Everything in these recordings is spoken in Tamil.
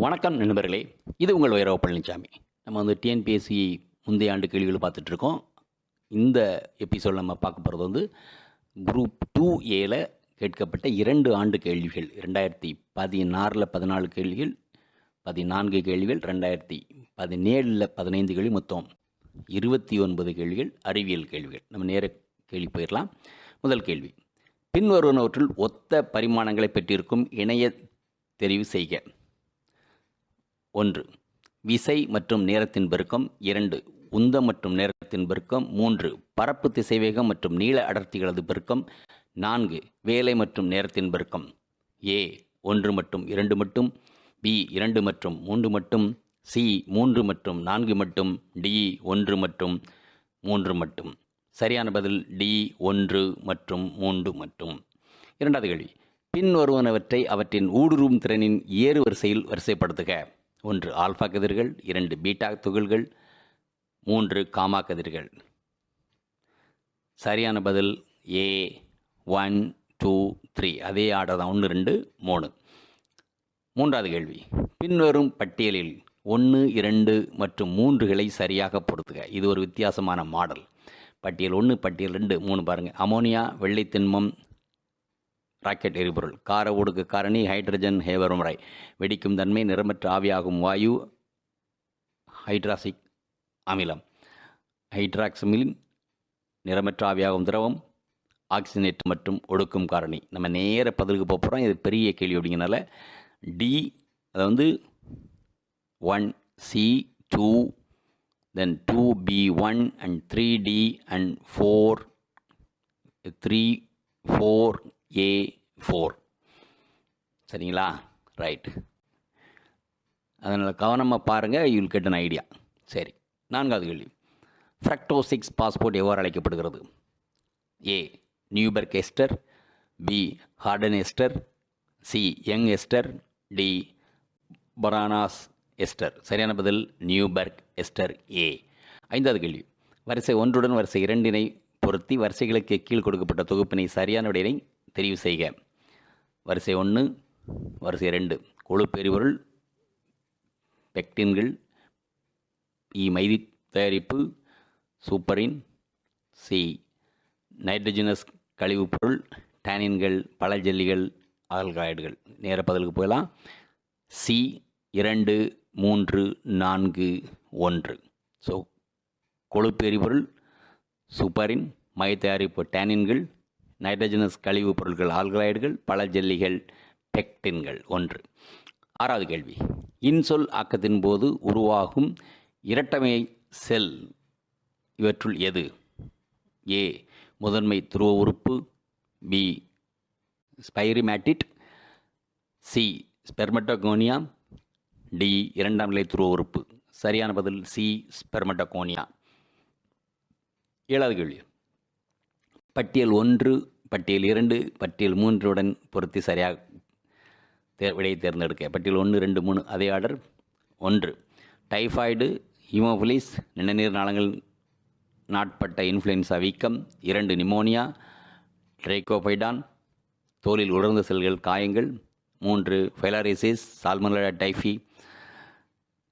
வணக்கம் நண்பர்களே. இது உங்கள் வைரவ பழனிசாமி நம்ம வந்து டிஎன்பிஎஸ்சி முந்தைய ஆண்டு கேள்விகள் பார்த்துட்ருக்கோம். இந்த எபிசோட் நம்ம பார்க்க போகிறது வந்து குரூப் டூ ஏல கேட்கப்பட்ட இரண்டு ஆண்டு கேள்விகள். ரெண்டாயிரத்தி பதினாறில் பதினாலு கேள்விகள் பதினான்கு கேள்விகள் ரெண்டாயிரத்தி பதினேழில் பதினைந்து கேள்வி மொத்தம் இருபத்தி ஒன்பது கேள்விகள் அறிவியல் கேள்விகள். நம்ம நேர கேள்வி போயிடலாம். முதல் கேள்வி. பின்வருவனவற்றில் ஒத்த பரிமாணங்களை பெற்றிருக்கும் இணைய தெரிவு செய்க. ஒன்று. விசை மற்றும் நேரத்தின் பெருக்கம். இரண்டு. உந்தம் மற்றும் நேரத்தின் பெருக்கம். மூன்று. பரப்பு திசைவேகம் மற்றும் நீள அடர்த்திகளது பெருக்கம். நான்கு. வேலை மற்றும் நேரத்தின் பெருக்கம். ஏ. ஒன்று மற்றும் இரண்டு மட்டும். பி. இரண்டு மற்றும் மூன்று மட்டும். சி. மூன்று மற்றும் நான்கு மட்டும். டி. ஒன்று மற்றும் மூன்று மட்டும். சரியான பதில் டி. ஒன்று மற்றும் மூன்று மட்டும். இரண்டாவது கேள்வி. பின் வருவனவற்றை அவற்றின் ஊடுருவும் திறனின் ஏறு வரிசையில் வரிசைப்படுத்துக. ஒன்று ஆல்ஃபா கதிர்கள் இரண்டு பீட்டா துகள்கள் மூன்று காமா கதிர்கள். சரியான பதில் ஏ ஒன் டூ த்ரீ அதே ஆர்டர் தான். ஒன்று ரெண்டு மூணு. மூன்றாவது கேள்வி. பின்வரும் பட்டியலில் ஒன்று இரண்டு மற்றும் மூன்றுகளை சரியாக பொருத்துக இது ஒரு வித்தியாசமான மாடல். பட்டியல் ஒன்று பட்டியல் ரெண்டு மூணு பாருங்கள் அமோனியா வெள்ளை திண்மம் ராக்கெட் எரிபொருள். கார ஒடுக்கு காரணி ஹைட்ரஜன் ஹேவரமுறை வெடிக்கும் தன்மை நிறமற்ற ஆவியாகும் வாயு ஹைட்ராசிக் அமிலம். ஹைட்ராக்சமிலின் நிறமற்ற ஆவியாகும் திரவம் ஆக்சிஜனேட் மற்றும் ஒடுக்கும் காரணி. நம்ம நேர பதிலுக்கு போக போகிறோம் இது பெரிய கேள்வி அப்படிங்கிறனால டி அதை வந்து one C two then two B one and three D and four three four A four சரிங்களா? ரைட் அதனால் கவனமாக பாருங்கள் யூல் கெட் அன் ஐடியா சரி நான்காவது கேள்வி. ஃப்ரக்டோசிக்ஸ் பாஸ்போர்ட் எவ்வாறு அழைக்கப்படுகிறது? A Neuberg ester B Harden ester C Young ester D Parnas ester சரியான பதில் நியூபர்க் எஸ்டர் ஏ ஐந்தாவது கேள்வி. வரிசை ஒன்றுடன் வரிசை இரண்டினை பொருத்தி வரிசைகளுக்கு கீழ் கொடுக்கப்பட்ட தொகுப்பினை சரியான விடையினை தெரிவு செய்க. வரிசை ஒன்று வரிசை ரெண்டு. கொழுப்பு எரிபொருள் பெக்டின்கள் இ மைதி தயாரிப்பு சூப்பரின் சி. நைட்ரஜனஸ் கழிவுப் பொருள் டேனின்கள் பல ஜெல்லிகள் ஆல்காய்டுகள். நேர பதிலுக்கு போகலாம். சி இரண்டு மூன்று நான்கு ஒன்று. ஸோ கொழுப்பு எரிபொருள் சூப்பரின் மை தயாரிப்பு டேனின்கள் நைட்ரஜனஸ் கழிவுப் பொருட்கள் ஆல்கலாய்டுகள் பல ஜெல்லிகள் பெக்டின்கள் ஒன்று. ஆறாவது கேள்வி. இன்சொல் ஆக்கத்தின் போது உருவாகும் இரட்டமை செல் இவற்றுள் எது? ஏ. முதன்மை துருவ உறுப்பு. B. Spermatid. C. Spermatogonia. D. இரண்டாம் நிலை துருவ உறுப்பு. சரியான பதில் சி. ஸ்பெர்மட்டோகோனியா. ஏழாவது கேள்வி. பட்டியல் ஒன்று பட்டியல் இரண்டு பட்டியல் மூன்றுடன் பொருத்தி சரியாக தே விடையை தேர்ந்தெடுக்க. பட்டியல் ஒன்று ரெண்டு மூணு அதே ஆர்டர். ஒன்று டைஃபாய்டு ஹீமோஃபிலிஸ் நிணநீர் நாளங்கள் நாட்பட்ட இன்ஃப்ளூயன்ஸா வீக்கம். இரண்டு நிமோனியா ட்ரைகோபைடான் தோலில் உலர்ந்த செல்கள் காயங்கள். மூன்று ஃபைலாரிசிஸ் சால்மலா டைஃபி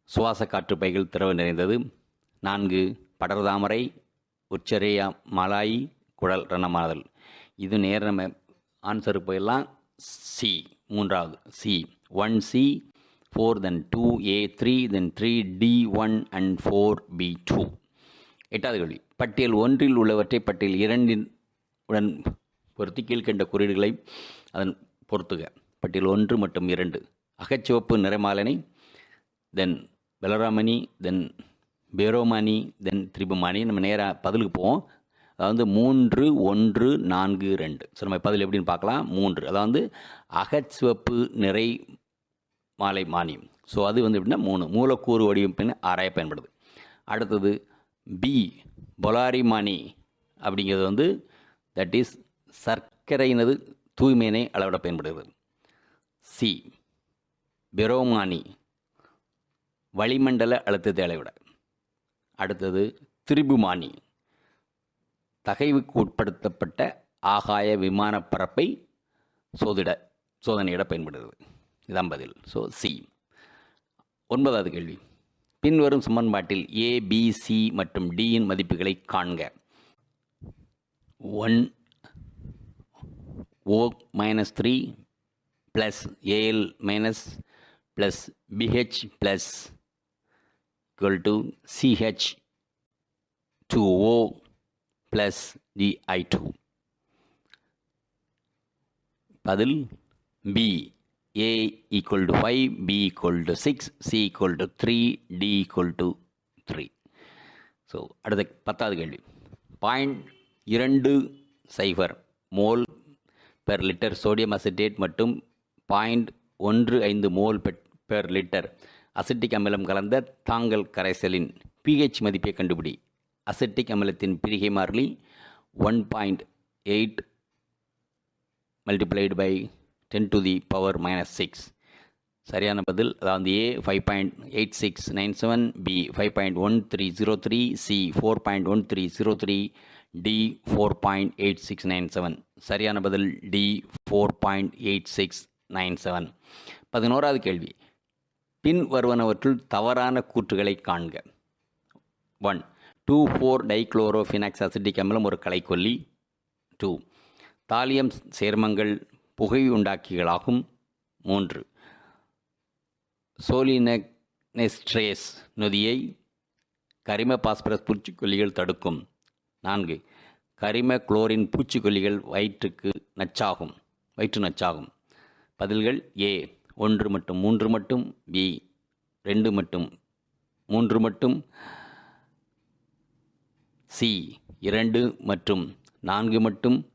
சுவாச காற்று பைகள் திரவ நிறைந்தது. நான்கு படர்தாமரை உச்சரேயா மலாயி குழல் ரணமாதல். இது நேர நம்ம ஆன்சர் போயிடலாம். சி மூன்றாவது C one C four then two A three then three D one and four B two எட்டாவது கேள்வி. பட்டியல் ஒன்றில் உள்ளவற்றை பட்டியல் இரண்டின் உடன் பொருத்தி கீழ்கண்ட குறியீடுகளை அதன் பொருத்துக பட்டியல் ஒன்று மற்றும் இரண்டு. அகச்சிவப்பு நிறமாலனை தென் வெலராமணி தென் பேரோமானி தென் திரிபுமானி. நம்ம நேராக பதிலுக்கு போவோம். அதாவது மூன்று ஒன்று நான்கு ரெண்டு. ஸோ நம்ம பதில் எப்படின்னு பார்க்கலாம். மூன்று. அதாவது அகச்சிவப்பு நிறை மாலை மானியம். ஸோ அது வந்து எப்படின்னா மூணு. மூலக்கூறு வடிவமைப்பின் ஆராய பயன்படுது. அடுத்தது பி பொலாரிமானி அப்படிங்கிறது வந்து தட் இஸ் சர்க்கரையினது தூய்மையினை அளவிட பயன்படுகிறது. சி பெரோமானி வளிமண்டல அழுத்தத்தை அளவிட. அடுத்தது திரிபுமானி. தகைவுக்கு உட்படுத்தப்பட்ட ஆகாய விமானப் பரப்பை சோதிட சோதனையிட பயன்படுகிறது. இதான் பதில். ஸோ சி ஒன்பதாவது கேள்வி. பின்வரும் சமன்பாட்டில் ஏ பி சி மற்றும் டியின் மதிப்புகளை காண்க. One O minus three plus AL minus plus PH plus equal to CH 2O plus DI2. பதில் B A equal to 5, B equal to 6, C equal to 3, D equal to 3. So அடுத்த பத்தாவது கேள்வி பாயிண்ட் இரண்டு cipher mole per litre sodium acetate மற்றும் பாயிண்ட் ஒன்று ஐந்து மோல் பெர் லிட்டர் அசிட்டிக் அமிலம் கலந்த தாங்கல் கரைசலின் பிஹெச் மதிப்பை கண்டுபிடி அசட்டிக் அமிலத்தின் பிரிகை மாறிலி one point eight multiplied by ten to the power minus six. சரியான பதில் அதாவது A five point eight six nine seven B five point one three zero three C four point one three zero three D four point eight six nine seven சரியான பதில் D four point eight six nine seven பதினோராவது கேள்வி. பின் வருவனவற்றுள் தவறான கூற்றுகளை காண்க. One two four dichlorophenoxy acetic அமிலம் ஒரு கலைக்கொல்லி டூ தாலியம் சேர்மங்கள் புகை உண்டாக்கிகளாகும். மூன்று. சோலினெஸ்ட்ரேஸ் நொதியை கரிம பாஸ்பரஸ் பூச்சிக்கொல்லிகள் தடுக்கும். நான்கு. கரிம குளோரின் பூச்சிக்கொல்லிகள் வயிற்றுக்கு நச்சாகும். வயிற்று நச்சாகும். பதில்கள் ஏ. ஒன்று மட்டும் மூன்று மட்டும் பி. ரெண்டு மட்டும் மூன்று மட்டும் சி இரண்டு மற்றும் நான்கு மட்டும்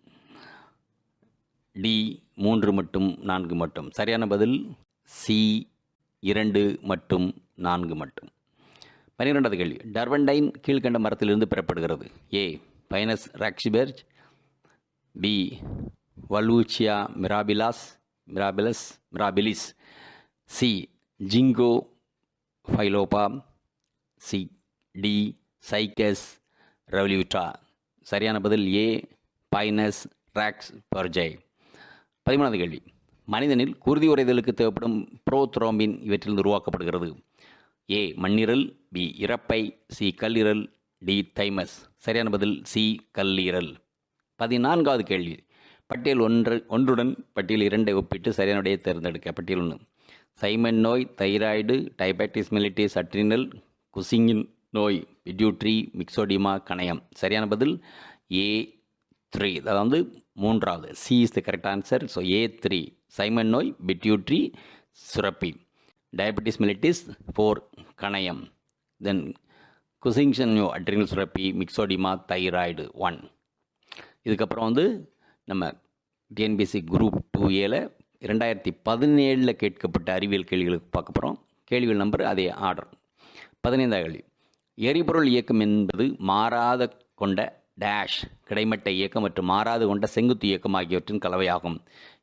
டி மூன்று மட்டும் நான்கு மட்டும். சரியான பதில் சி இரண்டு மற்றும் நான்கு மட்டும். பன்னிரெண்டாவது கேள்வி. டர்வன்டைன் கீழ்கண்ட மரத்திலிருந்து பெறப்படுகிறது. A Pinus roxburghii. B வலூச்சியா mirabilis mirabilis mirabilis. C ginkgo biloba. C D Cycas. Revoluta சரியான பதில் ஏ பைனஸ் ராக்ஸ் பர்ஜை பதிமூணாவது கேள்வி. மனிதனில் குருதி உறைதலுக்கு தேவைப்படும் புரோத்ரோம்பின் இவற்றில் உருவாக்கப்படுகிறது. ஏ மண்ணீரல் பி இறப்பை சி கல்லீரல் டி தைமஸ் சரியான பதில் சி கல்லீரல். பதினான்காவது கேள்வி. பட்டியல் ஒன்று ஒன்றுடன் பட்டியல் இரண்டை ஒப்பிட்டு சரியான தேர்ந்தெடுக்க. பட்டியல் ஒன்று. சைமன் நோய் தைராய்டு டைபட்டிஸ் மெலிட்டிஸ் அட்ரினல் குசிங்கின் நோய். பிட்யூட்ரி மிக்சோடிமா கணையம். சரியான பதில்? ஏ த்ரீ அதாவது மூன்றாவது. C is the correct answer so A three Simmonds நோய் பிட்யூட்ரி சுரப்பி டயபெட்டிஸ் மிலிட்டிஸ் ஃபோர் கணையம். தென் குசிங்ஷன் அட்ரினல் சுரப்பி மிக்சோடிமா தைராய்டு ஒன் இதுக்கப்புறம் வந்து நம்ம டிஎன்பிசி குரூப் டூ ஏல இரண்டாயிரத்தி பதினேழில் கேட்கப்பட்ட அறிவியல் கேள்விகளுக்கு பார்க்க போகிறோம் கேள்விகள் நம்பர் அதே ஆர்டர் பதினைந்தாவது கேள்வி. எரிபொருள் இயக்கம் என்பது மாறாத கொண்ட டேஷ் கிடைமட்ட இயக்கம் மற்றும் மாறாது கொண்ட செங்குத்து இயக்கம் ஆகியவற்றின் கலவையாகும்.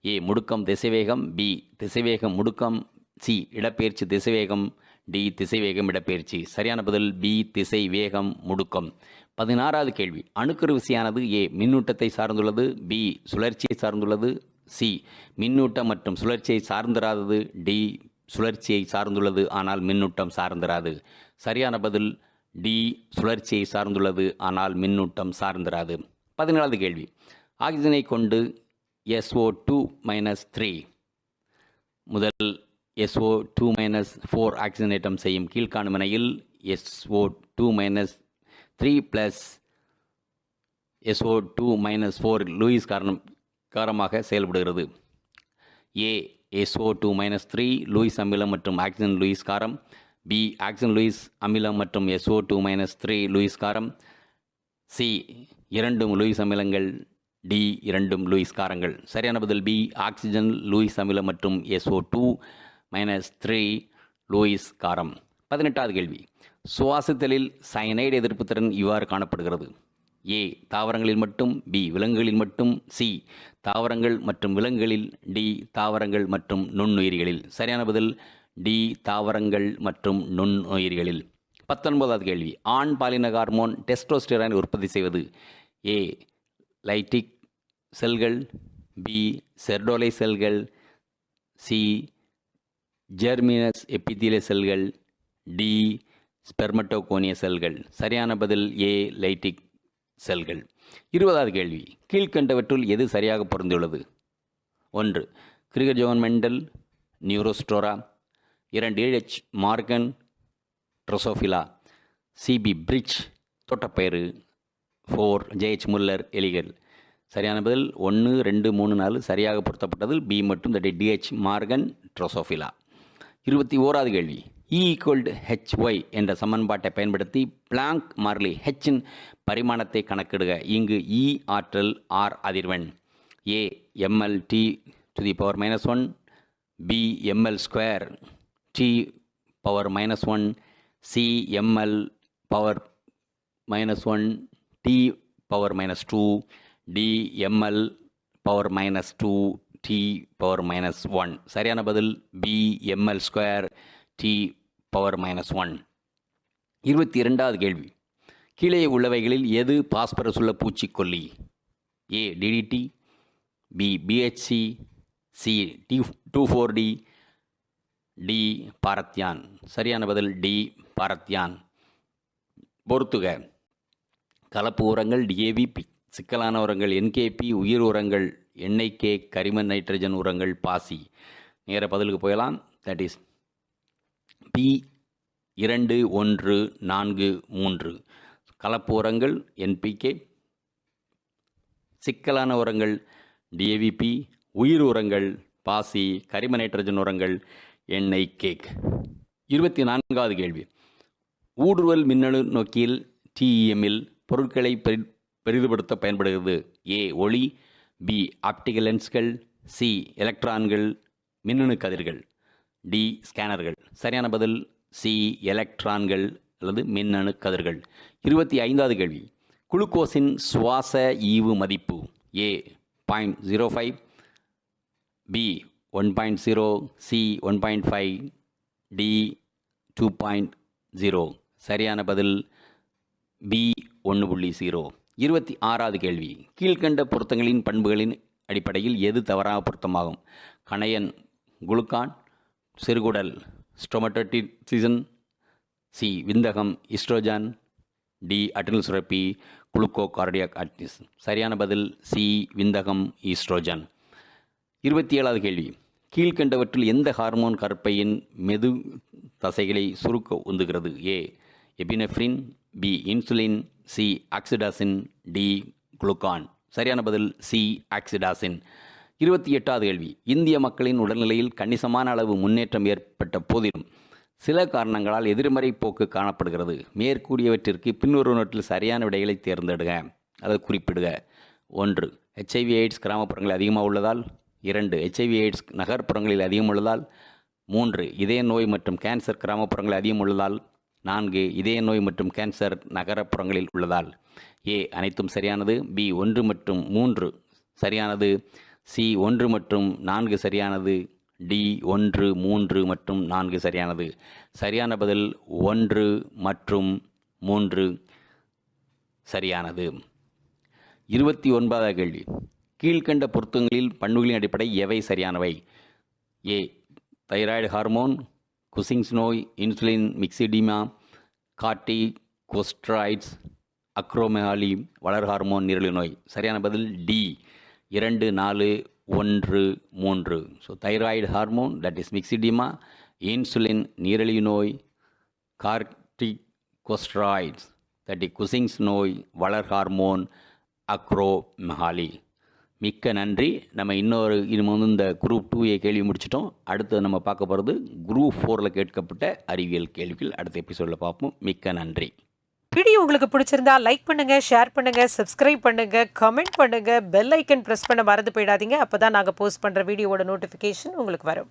ஏ முடுக்கம் திசைவேகம். பி திசைவேகம் முடுக்கம். சி இடப்பெயர்ச்சி திசைவேகம். டி திசைவேகம் இடப்பெயர்ச்சி. சரியான பதில் பி திசை வேகம் முடுக்கம். பதினாறாவது கேள்வி. அணுக்கரு விசையானது ஏ மின்னூட்டத்தை சார்ந்துள்ளது. பி சுழற்சியை சார்ந்துள்ளது. சி மின்னூட்டம் மற்றும் சுழற்சியை சார்ந்திராதது. டி சுழற்சியை சார்ந்துள்ளது. ஆனால் மின்னூட்டம் சார்ந்திராது. சரியான பதில் டி சுழற்சியை சார்ந்துள்ளது. ஆனால் மின்னூட்டம் சார்ந்திராது. பதினேழாவது கேள்வி. ஆக்சிஜனை கொண்டு எஸ்ஓ டூ மைனஸ் த்ரீ முதல் எஸ்ஓ டூ மைனஸ் ஃபோர் ஆக்சிஜனேட்டம் செய்யும் கீழ்காணும் வினையில் SO two minus three plus SO two minus four Lewis காரணம் காரமாக செயல்படுகிறது. A SO two minus three Lewis அமிலம் மற்றும் ஆக்சிஜன் லூயிஸ் காரம். பி ஆக்சன் லூயிஸ் அமிலம் மற்றும் SO two minus three Lewis காரம். சி இரண்டும் லூயிஸ் அமிலங்கள். டி இரண்டும் லூயிஸ் காரங்கள். சரியான பதில் பி ஆக்சிஜன் லூயிஸ் அமிலம் மற்றும் SO two minus three Lewis காரம். பதினெட்டாவது கேள்வி. சுவாசத்தலில் சயனைடு எதிர்ப்பு திறன் இவ்வாறு காணப்படுகிறது. ஏ தாவரங்களில் மட்டும். பி விலங்குகளில் மட்டும். சி தாவரங்கள் மற்றும் விலங்குகளில். டி தாவரங்கள் மற்றும் நுண்ணுயிரிகளில். சரியான பதில் டி தாவரங்கள் மற்றும் நுண்ணுயிர்களில் பத்தொன்பதாவது கேள்வி. ஆண் பாலின ஹார்மோன் டெஸ்டோஸ்டிரான் உற்பத்தி செய்வது ஏ லைட்டிக் செல்கள் பி செர்டோலை செல்கள் சி ஜெர்மினஸ் எபித்தீலிய செல்கள் டி ஸ்பெர்மட்டோகோனிய செல்கள். சரியான பதில் ஏ லைட்டிக் செல்கள். இருபதாவது கேள்வி. கீழ்கண்டவற்றுள் எது சரியாக பொருந்துள்ளது ஒன்று கிரிகஜோன் மெண்டல் நியூரோஸ்டோரா. இரண்டு AH Morgan Drosophila CB bridge தோட்டப்பயிறு ஃபோர் ஜேஹெச் முல்லர் எலிகள். சரியான பதில் ஒன்று ரெண்டு மூணு நாலு சரியாக பொருத்தப்பட்டது பி மற்றும் தட் டிஹெச் மார்கன் ட்ரோசோஃபிலா. இருபத்தி ஓராவது கேள்வி. இ ஈக்குவல்டு ஹெச் ஒய் என்ற சமன்பாட்டை பயன்படுத்தி பிளாங்க் மாறிலி ஹெச்சின் பரிமாணத்தை கணக்கிடுக. இங்கு இ ஆற்றல் ஆர் அதிர்வெண். A ML T to the power minus one B ML square T power minus one C ML power minus one T power minus two D ML power minus two T power minus one சரியான பதில் B ML square T power minus one இருபத்தி இரண்டாவது கேள்வி. கீழே உள்ளவைகளில் எது பாஸ்பரஸ் உள்ள பூச்சிக்கொல்லி? A DDT B BHC C D two four D D parathion. சரியான பதில் டி பாரத்யான். பொறுத்துக. கலப்பு உரங்கள் டிஏவிபி சிக்கலான உரங்கள் என்கேபி உயிர் உரங்கள் எண்ணெய்கே கரிம நைட்ரஜன் உரங்கள் பாசி. நேர பதிலுக்கு போயலாம். தட் இஸ் பி இரண்டு ஒன்று நான்கு மூன்று. கலப்பு உரங்கள் என்பிகே சிக்கலான உரங்கள் டிஏவிபி உயிர் உரங்கள் பாசி கரிம நைட்ரஜன் உரங்கள் எண்ணெய் கேக். இருபத்தி நான்காவது கேள்வி. ஊடுருவல் மின்னணு நோக்கியில் டிஇஎம்மில் பொருட்களை பெரி பெரிதுபடுத்த பயன்படுகிறது. ஏ ஒளி பி ஆப்டிகல் லென்ஸ்கள் சி எலக்ட்ரான்கள் மின்னணு கதிர்கள் டி ஸ்கேனர்கள். சரியான பதில் சி எலக்ட்ரான்கள் அல்லது மின்னணு கதிர்கள். இருபத்தி ஐந்தாவது கேள்வி. குளுக்கோஸின் சுவாச ஈவு மதிப்பு A point zero five B one point zero C one point five D two point zero சரியான பதில் பி ஒன்று புள்ளி ஜீரோ இருபத்தி ஆறாவது கேள்வி. கீழ்கண்ட பொருத்தங்களின் பண்புகளின் அடிப்படையில் எது தவறாக பொருத்தமாகும்? கணையன் குளுக்கான் சிறுகுடல் ஸ்டொமட்டோட்டிசிசன் சி விந்தகம் இஸ்ட்ரோஜான் டி அட்டனல் சுரப்பி குளுக்கோ கார்டியாக் ஆக்டிஸ் சரியான பதில் சி விந்தகம் ஈஸ்ட்ரோஜன் இருபத்தி ஏழாவது கேள்வி. கீழ்கண்டவற்றில் எந்த ஹார்மோன் கற்பையின் மெது தசைகளை சுருக்க உந்துகிறது? A epinephrine B insulin C oxytocin D glucagon. சரியான பதில் சி ஆக்சிடாசின். இருபத்தி எட்டாவது கேள்வி. இந்திய மக்களின் உடல்நிலையில் கணிசமான அளவு முன்னேற்றம் ஏற்பட்ட போதிலும் சில காரணங்களால் எதிர்மறை போக்கு காணப்படுகிறது. மேற்கூறியவற்றிற்கு பின்வருவனவற்றில் சரியான விடைகளை தேர்ந்தெடுக. அதை குறிப்பிடுக. ஒன்று ஹெச்ஐவி எய்ட்ஸ் கிராமப்புறங்களில் அதிகமாக உள்ளதால் இரண்டு ஹெச்ஐவி எய்ட்ஸ் நகர்ப்புறங்களில் அதிகம் உள்ளதால் மூன்று இதய நோய் மற்றும் கேன்சர் கிராமப்புறங்களில் அதிகம் உள்ளதால் நான்கு இதய நோய் மற்றும் கேன்சர் நகரப்புறங்களில் உள்ளதால். ஏ அனைத்தும் சரியானது. பி ஒன்று மற்றும் மூன்று சரியானது. சி ஒன்று மற்றும் நான்கு சரியானது. டி ஒன்று மூன்று மற்றும் நான்கு சரியானது. சரியான பதில் ஒன்று மற்றும் மூன்று சரியானது. இருபத்தி ஒன்பதாவது கேள்வி. கீழ்கண்ட பொருத்தங்களில் பண்புகளின் அடிப்படை எவை சரியானவை? ஏ தைராய்டு ஹார்மோன் குசிங்ஸ் நோய் இன்சுலின் மிக்சிடிமா காட்டி கொஸ்ட்ராய்ட்ஸ் அக்ரோமெகாலி வளர் ஹார்மோன் நீரிழிவு நோய். சரியான பதில் டி. இரண்டு நாலு ஒன்று மூன்று. So thyroid hormone that is myxoedema insulin நீரிழிவு நோய் கார்டிகோஸ்ட்ராய்ட்ஸ் தட் இஸ் குசிங்ஸ் நோய் வளர் ஹார்மோன் அக்ரோமெகாலி. மிக்க நன்றி. நம்ம இன்னொரு இது வந்து இந்த குரூப் டூயை கேள்வி முடிச்சிட்டோம். அடுத்து நம்ம பார்க்க போகிறது குரூப் ஃபோரில் கேட்கப்பட்ட அறிவியல் கேள்விகள். அடுத்த எபிசோடில் பார்ப்போம். மிக்க நன்றி. வீடியோ உங்களுக்கு பிடிச்சிருந்தா லைக் பண்ணுங்க ஷேர் பண்ணுங்க சப்ஸ்கிரைப் பண்ணுங்க கமெண்ட் பண்ணுங்க பெல் ஐக்கன் ப்ரெஸ் பண்ண மறந்து போயிடாதீங்க. அப்பதான் நாங்கள் போஸ்ட் பண்ணுற வீடியோவோட நோட்டிஃபிகேஷன் உங்களுக்கு வரும்.